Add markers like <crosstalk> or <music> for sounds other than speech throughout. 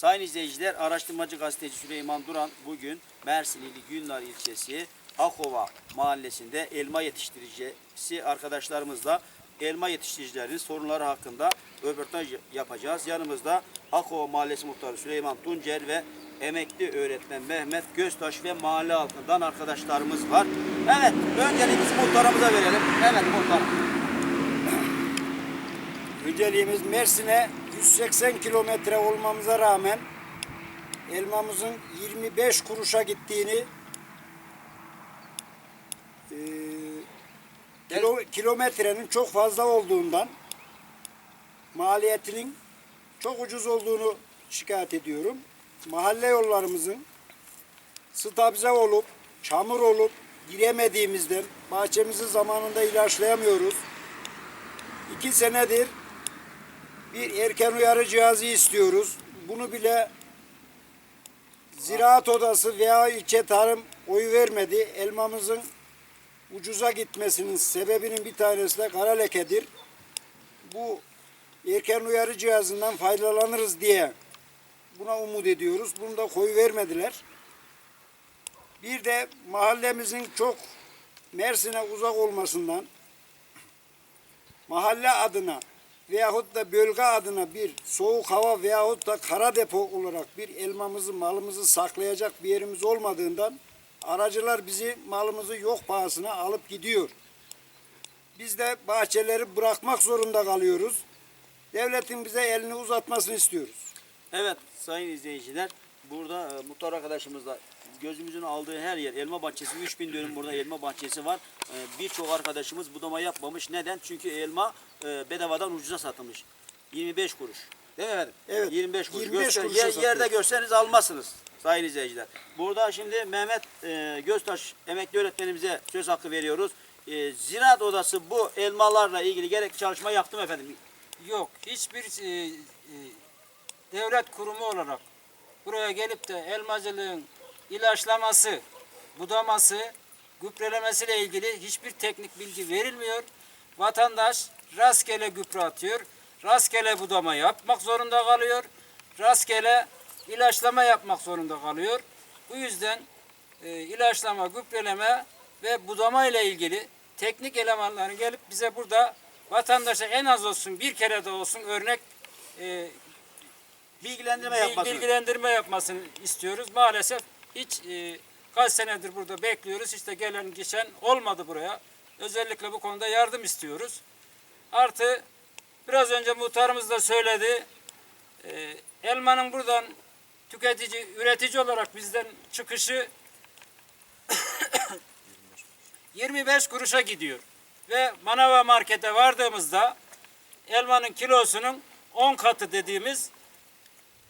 Sayın izleyiciler, araştırmacı gazeteci Süleyman Duran bugün Mersin ili Günlar ilçesi Akova mahallesinde elma yetiştiricisi arkadaşlarımızla elma yetiştiricilerinin sorunları hakkında röportaj yapacağız. Yanımızda Akova Mahallesi Muhtarı Süleyman Tuncer ve emekli öğretmen Mehmet Göztaş ve mahalle halkından arkadaşlarımız var. Evet, önceliğimizi muhtarımıza verelim. Evet muhtarım. Önceliğimiz Mersin'e 180 kilometre olmamıza rağmen elmamızın 25 kuruşa gittiğini e, kilo, kilometrenin çok fazla olduğundan maliyetinin çok ucuz olduğunu şikayet ediyorum. Mahalle yollarımızın stabilize olup çamur olup giremediğimizden bahçemizi zamanında ilaçlayamıyoruz. İki senedir bir erken uyarı cihazı istiyoruz. Bunu bile Ziraat Odası veya ilçe tarım oyu vermedi. Elmamızın ucuza gitmesinin sebebinin bir tanesi de kara lekedir. Bu erken uyarı cihazından faydalanırız diye buna umut ediyoruz. Bunu da koyu vermediler. Bir de mahallemizin çok Mersin'e uzak olmasından mahalle adına veyahut da bölge adına bir soğuk hava veyahut da kara depo olarak bir elmamızı malımızı saklayacak bir yerimiz olmadığından aracılar bizi malımızı yok pahasına alıp gidiyor. Biz de bahçeleri bırakmak zorunda kalıyoruz. Devletin bize elini uzatmasını istiyoruz. Evet sayın izleyiciler burada e, muhtar arkadaşımızla gözümüzün aldığı her yer elma bahçesi 3000 dönüm burada elma bahçesi var. E, Birçok arkadaşımız budama yapmamış. Neden? Çünkü elma e, bedavadan ucuza satılmış. 25 kuruş. Değil mi efendim? Evet, 25 kuruş. 25 Göster- kuruşa yer- yerde görseniz almazsınız sayın izleyiciler. Burada şimdi Mehmet e, Göztaş emekli öğretmenimize söz hakkı veriyoruz. E, Ziraat Odası bu elmalarla ilgili gerekli çalışma yaptı mı efendim? Yok, hiçbir e, e, devlet kurumu olarak buraya gelip de elmacılığın ilaçlaması, budaması, gübrelemesiyle ilgili hiçbir teknik bilgi verilmiyor. Vatandaş rastgele gübre atıyor, rastgele budama yapmak zorunda kalıyor, rastgele ilaçlama yapmak zorunda kalıyor. Bu yüzden e, ilaçlama, gübreleme ve budama ile ilgili teknik elemanların gelip bize burada vatandaşa en az olsun bir kere de olsun örnek e, Bilgilendirme bil- yapmasını. bilgilendirme yapmasını istiyoruz. Maalesef hiç e, kaç senedir burada bekliyoruz. Hiç de gelen geçen olmadı buraya. Özellikle bu konuda yardım istiyoruz. Artı biraz önce muhtarımız da söyledi. E, elmanın buradan tüketici, üretici olarak bizden çıkışı <coughs> 25 kuruşa gidiyor. Ve manava markete vardığımızda elmanın kilosunun 10 katı dediğimiz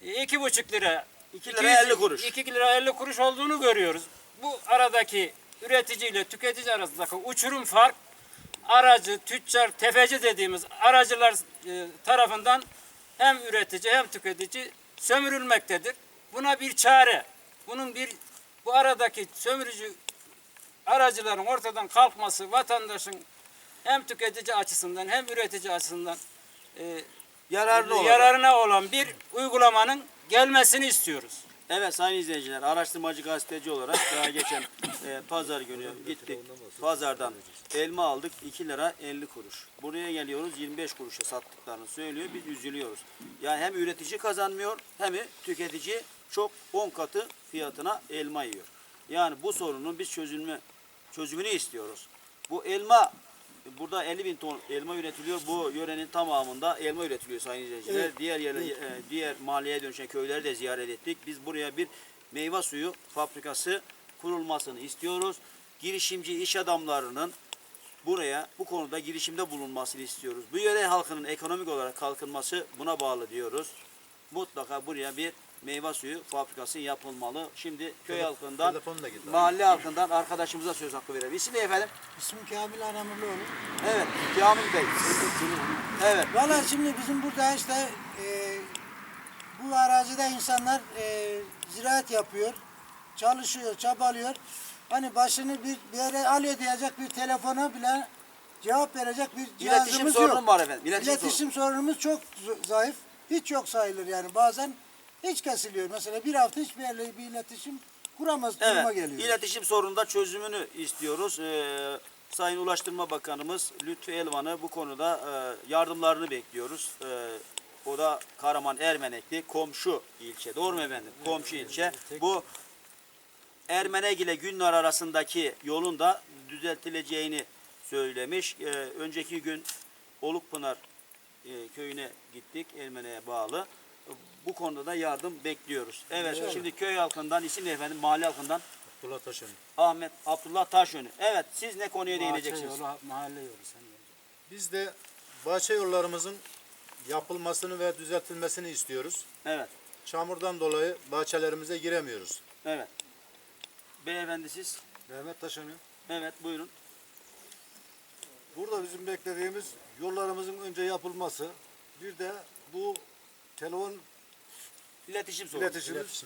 iki buçuk lira. 2 lira 50 kuruş. 2 lira 50 kuruş olduğunu görüyoruz. Bu aradaki üretici ile tüketici arasındaki uçurum fark aracı, tüccar, tefeci dediğimiz aracılar e, tarafından hem üretici hem tüketici sömürülmektedir. Buna bir çare, bunun bir bu aradaki sömürücü aracıların ortadan kalkması vatandaşın hem tüketici açısından hem üretici açısından e, Yararlı yararına olan bir uygulamanın gelmesini istiyoruz. Evet sayın izleyiciler, araştırmacı gazeteci olarak daha geçen e, pazar günü gittik. Pazardan elma aldık 2 lira 50 kuruş. Buraya geliyoruz 25 kuruşa sattıklarını söylüyor. Biz üzülüyoruz. Yani hem üretici kazanmıyor hem de tüketici çok 10 katı fiyatına elma yiyor. Yani bu sorunun biz çözülme çözümünü istiyoruz. Bu elma Burada 50 bin ton elma üretiliyor. Bu yörenin tamamında elma üretiliyor sayın izleyiciler. Evet. Diğer yerler, e, diğer mahalleye dönüşen köyleri de ziyaret ettik. Biz buraya bir meyve suyu fabrikası kurulmasını istiyoruz. Girişimci iş adamlarının buraya bu konuda girişimde bulunmasını istiyoruz. Bu yöre halkının ekonomik olarak kalkınması buna bağlı diyoruz. Mutlaka buraya bir meyve suyu fabrikası yapılmalı. Şimdi köy halkından, mahalle halkından arkadaşımıza söz hakkı verelim. İsim ne efendim? İsmim Kamil Anamurluoğlu. Evet, Kamil Bey. Evet. Valla şimdi bizim burada işte e, bu arazide insanlar e, ziraat yapıyor, çalışıyor, çabalıyor. Hani başını bir, bir yere alıyor diyecek bir telefona bile cevap verecek bir cihazımız İletişim yok. sorunum var efendim. İletişim, İletişim sorunumuz çok zayıf. Hiç yok sayılır yani. Bazen hiç kesiliyor. Mesela bir hafta hiçbir yerle bir iletişim kuramaz duruma Evet, geliyor. iletişim sorununda çözümünü istiyoruz. Ee, Sayın Ulaştırma Bakanımız Lütfü Elvan'ı bu konuda e, yardımlarını bekliyoruz. Ee, o da Karaman Ermenekli komşu ilçe. Doğru mu efendim? Komşu ilçe. Bu Ermenek ile Günler arasındaki yolun da düzeltileceğini söylemiş. Ee, önceki gün Olukpınar e, köyüne gittik. Ermene'ye bağlı. Bu konuda da yardım bekliyoruz. Evet, şimdi köy halkından, isim ne efendim? Mahalle halkından Abdullah Taşın. Ahmet Abdullah Taşönü. Evet, siz ne konuya Bahçe değineceksiniz? yolu, mahalle yolu. Sen. Biz de bahçe yollarımızın yapılmasını ve düzeltilmesini istiyoruz. Evet, Çamurdan dolayı bahçelerimize giremiyoruz. evet. Beyefendi siz? Mehmet Taşanıyor. Evet, buyurun. Burada bizim beklediğimiz yollarımızın önce yapılması. Bir de bu telefon İletişim sorunu. iletişimiz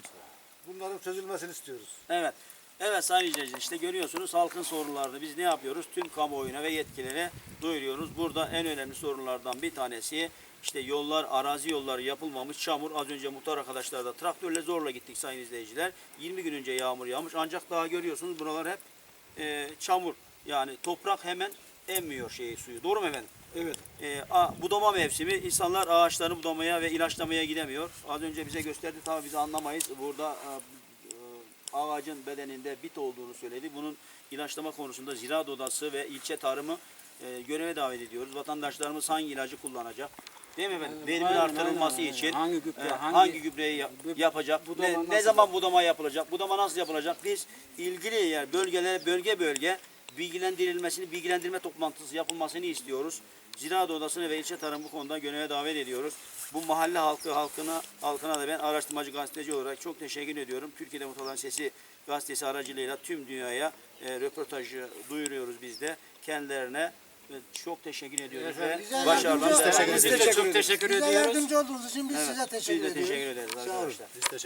bunların çözülmesini istiyoruz. Evet. Evet sayın izleyiciler işte görüyorsunuz halkın sorunlarını biz ne yapıyoruz? Tüm kamuoyuna ve yetkililere duyuruyoruz. Burada en önemli sorunlardan bir tanesi işte yollar, arazi yolları yapılmamış, çamur. Az önce muhtar arkadaşlar da traktörle zorla gittik sayın izleyiciler. 20 gün önce yağmur yağmış ancak daha görüyorsunuz buralar hep e, çamur. Yani toprak hemen emmiyor şeyi suyu. Doğru mu efendim? Evet. E, a- budama mevsimi. insanlar ağaçlarını budamaya ve ilaçlamaya gidemiyor. Az önce bize gösterdi tabii biz anlamayız. Burada e, e, ağacın bedeninde bit olduğunu söyledi. Bunun ilaçlama konusunda ziraat odası ve ilçe tarımı e, göreve davet ediyoruz. Vatandaşlarımız hangi ilacı kullanacak? Değil mi efendim? Verimin aynen, artırılması aynen, için. Hangi gübre, e, hangi- hangi, gübreyi yap- yapacak? budama Ne, ne zaman budama yapılacak? Budama nasıl yapılacak? Biz ilgili yer bölgelere bölge bölge bilgilendirilmesini, bilgilendirme toplantısı yapılmasını istiyoruz. Ziraat Odası'nı ve ilçe tarım bu konuda göreve davet ediyoruz. Bu mahalle halkı halkına halkına da ben araştırmacı gazeteci olarak çok teşekkür ediyorum. Türkiye'de Muhtarların Sesi gazetesi aracılığıyla tüm dünyaya e, röportajı duyuruyoruz biz de. Kendilerine e, çok teşekkür ediyoruz ve Bize başarılar. Biz de çok teşekkür Bize ediyoruz. yardımcı olduğunuz için biz Evet, size biz teşekkür de ediyoruz. teşekkür ederiz arkadaşlar. Biz teşekkür